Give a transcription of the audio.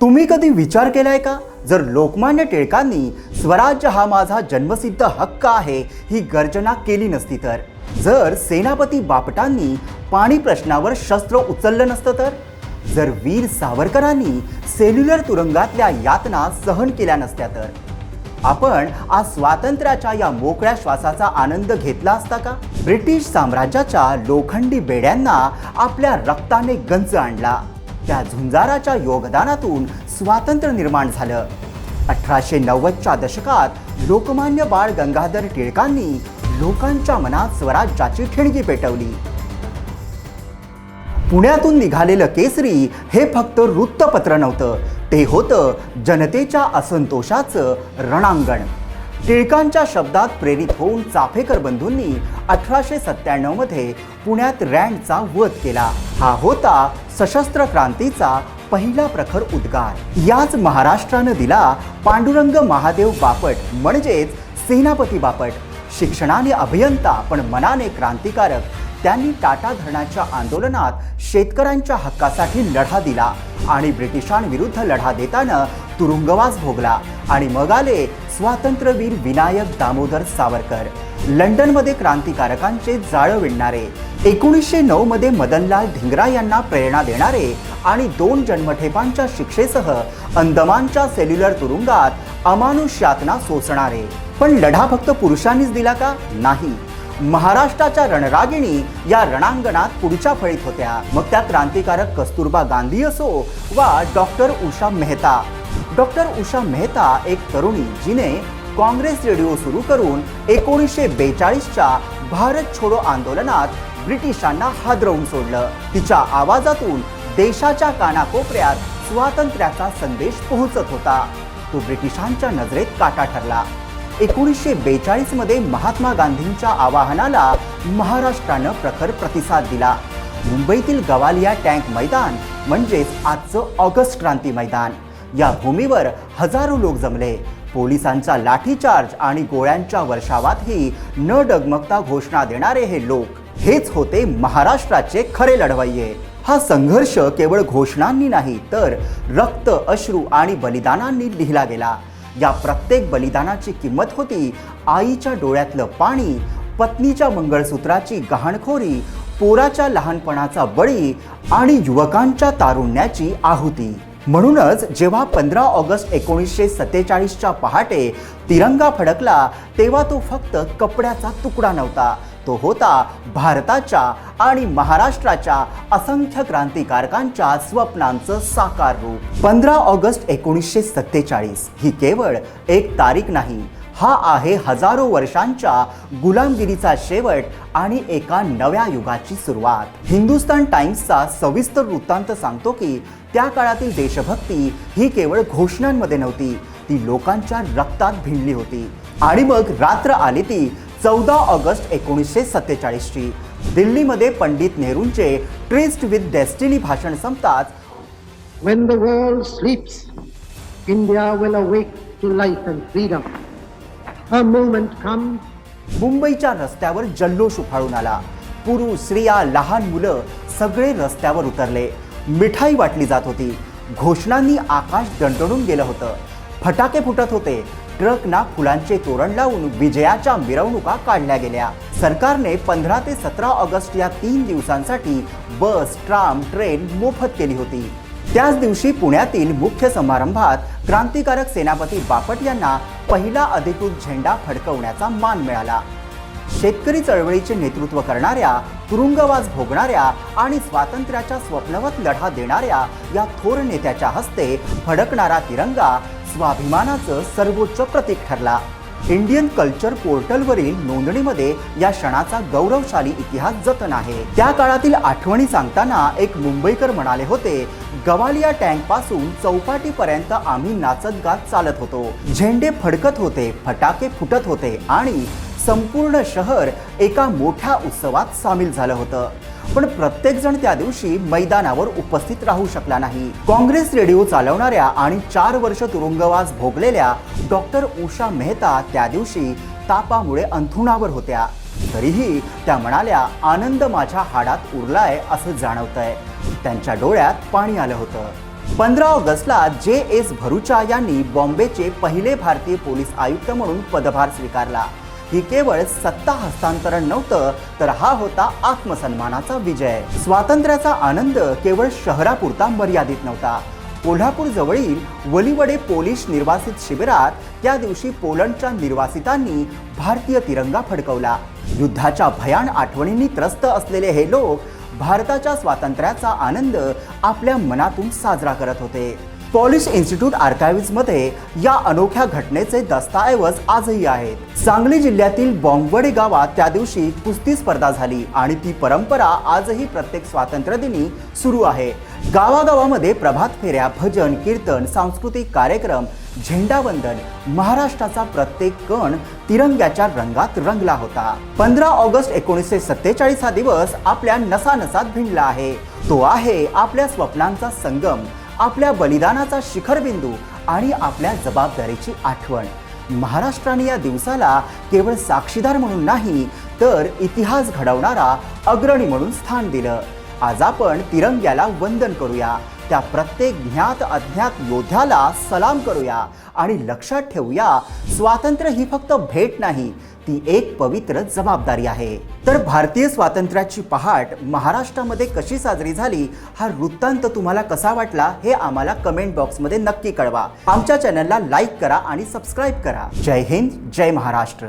तुम्ही कधी विचार केलाय का? जर लोकमान्य टिळकांनी स्वराज्य हा माझा जन्मसिद्ध हक्क आहे ही गर्जना केली नसती तर? जर सेनापती बापटांनी पाणी प्रश्नावर शस्त्र उचललं नसतं तर? जर वीर सावरकरांनी सेल्युलर तुरुंगातल्या यातना सहन केल्या नसत्या तर? आपण आज स्वातंत्र्याच्या या मोकळ्या श्वासाचा आनंद घेतला असता का? ब्रिटिश साम्राज्याच्या लोखंडी बेड्यांना आपल्या रक्ताने गंज आणला. त्या झुंजाराच्या योगदानातून स्वातंत्र्य निर्माण झालं. अठराशे नव्वदच्या दशकात लोकमान्य बाळ गंगाधर टिळकांनी लोकांच्या मनात स्वराज्याची ठिणगी पेटवली. पुण्यातून निघालेलं केसरी हे फक्त वृत्तपत्र नव्हतं ते होतं जनतेच्या असंतोषाचं रणांगण. टिळकांच्या शब्दात प्रेरित होऊन चाफेकर बंधूंनी अठराशे सत्त्याण्णवमध्ये पुण्यात रँडचा वध केला. हा होता सशस्त्र क्रांतीचा पहिला प्रखर उद्गार. याच महाराष्ट्रानं दिला पांडुरंग महादेव बापट म्हणजेच सेनापती बापट. शिक्षणाने अभियंता पण मनाने क्रांतिकारक. त्यांनी टाटा धरणाच्या आंदोलनात शेतकऱ्यांच्या हक्कासाठी लढा दिला आणि ब्रिटिशांविरुद्ध लढा देताना तुरुंगवास भोगला. आणि मग आले स्वातंत्र्यवीर विनायक दामोदर सावरकर. लंडनमध्ये क्रांतिकारकांचे जाळं विणणारे एकोणीसशे नऊ मध्ये मदनलाल ढिंगरा यांना प्रेरणा देणारे आणि दोन जन्मठेपांच्या शिक्षेसह अंदमानच्या सेल्युलर तुरुंगात अमानुष यातना सोसणारे. पण लढा फक्त पुरुषांनीच दिला का? नाही. महाराष्ट्राच्या रणरागिणी या रणांगणात पुढच्या फळीत होत्या. मग त्या क्रांतिकारक कस्तुरबा गांधी असो वा डॉक्टर उषा मेहता डॉक्टर उषा मेहता एक तरुणी जिने काँग्रेस रेडिओ सुरू करून एकोणीसशे बेचाळीसच्या भारत छोडो आंदोलनात ब्रिटिशांना हादरवून सोडलं. तिच्या आवाजातून देशाच्या कानाकोपऱ्यात स्वातंत्र्याचा संदेश पोहोचत होता. तो ब्रिटिशांच्या नजरेत काटा ठरला. एकोणीसशे बेचाळीसमध्ये महात्मा गांधींच्या आवाहनाला महाराष्ट्रानं प्रखर प्रतिसाद दिला. मुंबईतील गवालिया टँक मैदान म्हणजेच आजचं ऑगस्ट क्रांती मैदान. या भूमीवर हजारो लोक जमले. पोलिसांचा लाठीचार्ज आणि गोळ्यांच्या वर्षावातही न डगमगता घोषणा देणारे हे लोक. हेच होते महाराष्ट्राचे खरे लढवय्ये. हा संघर्ष केवळ घोषणांनी नाही तर रक्त अश्रू आणि बलिदानांनी लिहिला गेला. या प्रत्येक बलिदानाची किंमत होती आईच्या डोळ्यातलं पाणी पत्नीच्या मंगळसूत्राची गहाणखोरी पोराच्या लहानपणाचा बळी आणि युवकांच्या तारुण्याची आहुती. म्हणूनच जेव्हा पंधरा ऑगस्ट एकोणीसशे सत्तेचाळीसच्या पहाटे तिरंगा फडकला तेव्हा तो फक्त कपड्याचा तुकडा नव्हता. तो होता भारताच्या आणि महाराष्ट्राच्या असंख्य क्रांतिकारकांच्या स्वप्नांचं साकार रूप. पंधरा ऑगस्ट एकोणीसशे सत्तेचाळीस ही केवळ एक तारीख नाही हा आहे हजारो वर्षांच्या गुलामगिरीचा शेवट आणि एका नव्या युगाची सुरुवात. हिंदुस्तान टाइम्सचा सविस्तर वृत्तांत सांगतो की त्या काळातील देशभक्ती ही केवळ घोषणांमध्ये नव्हती ती लोकांच्या रक्तात भिनली होती. आणि मग रात्र आली ती चौदा ऑगस्ट एकोणीसशे सत्तेचाळीसची. दिल्लीमध्ये पंडित नेहरूंचे ट्रेस्ट विथ डेस्टिनी भाषण संपताच When the world sleeps, India will awake to life and freedom. A moment comes. मुंबईच्या रस्त्यावर जल्लोष उफाळून आला. पुरुष स्त्रिया लहान मुलं सगळे रस्त्यावर उतरले. मिठाई वाटली जात होती. घोषणांनी आकाश दणदणून गेलं होतं. फटाके फुटत होते. ट्रकना फुलांचे तोरण लावून विजयाच्या मिरवणुका काढल्या गेल्या. सरकारने पंधरा ते सतरा ऑगस्ट या तीन दिवसांसाठी बस ट्राम ट्रेन मोफत केली होती. त्याच दिवशी पुण्यातील मुख्य समारंभात क्रांतिकारक सेनापती बापट यांना पहिला अधिकृत झेंडा फडकवण्याचा मान मिळाला. शेतकरी चळवळीचे नेतृत्व करणाऱ्या तुरुंगवास भोगणाऱ्या आणि स्वातंत्र्याच्या स्वप्नवत लढा देणाऱ्या या थोर नेत्याच्या हस्ते फडकणारा तिरंगा स्वाभिमानाचं सर्वोच्च प्रतीक ठरला. इंडियन कल्चर पोर्टलवरील नोंदणीमध्ये या क्षणाचा गौरवशाली इतिहास जतन आहे. त्या काळातील आठवणी सांगताना एक मुंबईकर म्हणाले होते गवालिया टँकपासून चौपाटीपर्यंत आम्ही नाचत गात चालत होतो. झेंडे फडकत होते फटाके फुटत होते आणि संपूर्ण शहर एका मोठ्या उत्सवात सामील झालं होतं. पण प्रत्येकजण त्या दिवशी मैदानावर उपस्थित राहू शकला नाही. काँग्रेस रेडिओ चालवणाऱ्या आणि चार वर्ष तुरुंगवास भोगलेल्या डॉक्टर उषा मेहता त्या दिवशी तापामुळे अंथरुणावर होत्या. तरीही त्या म्हणाल्या आनंद माझ्या हाडात उरलाय असं जाणवतंय. त्यांच्या डोळ्यात पाणी आलं होतं. पंधरा ऑगस्टला जे एस भरुचा यांनी बॉम्बेचे पहिले भारतीय पोलीस आयुक्त म्हणून पदभार स्वीकारला. ही केवळ सत्ता हस्तांतरण नव्हतं तर हा होता आत्मसन्मानाचा विजय. स्वातंत्र्याचा आनंद केवळ शहरापुरता मर्यादित नव्हता. कोल्हापूर जवळील वलिवडे पोलिश निर्वासित शिबिरात त्या दिवशी पोलंडच्या निर्वासितांनी भारतीय तिरंगा फडकवला. युद्धाच्या भयान आठवणींनी त्रस्त असलेले हे लोक भारताच्या स्वातंत्र्याचा आनंद आपल्या मनातून साजरा करत होते. पॉलिश इन्स्टिट्यूट आर्काइव्हजमध्ये या अनोख्या घटनेचे दस्तऐवज आजही आहेत. सांगली जिल्ह्यातील बॉम्बवडे गावात त्या दिवशी कुस्ती स्पर्धा झाली आणि ती परंपरा आजही प्रत्येक स्वातंत्र्य दिनी सुरू आहे. गावागावामध्ये प्रभात फेऱ्या भजन कीर्तन सांस्कृतिक कार्यक्रम झेंडावंदन महाराष्ट्राचा प्रत्येक कण तिरंग्याच्या रंगात रंगला होता. पंधरा ऑगस्ट एकोणीसशे सत्तेचाळीस हा दिवस आपल्या नसानसात भिनला आहे. तो आहे आपल्या स्वप्नांचा संगम. आपल्या बलिदानाचा शिखरबिंदू आणि आपल्या जबाबदारीची आठवण. महाराष्ट्राने या दिवसाला केवळ साक्षीदार म्हणून नाही तर इतिहास घडवणारा अग्रणी म्हणून स्थान दिलं. आज आपण तिरंग्याला वंदन करूया. त्या प्रत्येक ज्ञात अज्ञात योद्ध्याला सलाम करूया आणि लक्षात ठेवूया स्वातंत्र्य ही फक्त भेट नाही ती एक पवित्र जबाबदारी आहे. तर भारतीय स्वातंत्र्याची पहाट महाराष्ट्रामध्ये कशी साजरी झाली हा वृत्तांत तुम्हाला कसा वाटला हे आम्हाला कमेंट बॉक्समध्ये नक्की कळवा. आमच्या चॅनलला लाईक करा आणि सबस्क्राईब करा. जय हिंद जय महाराष्ट्र.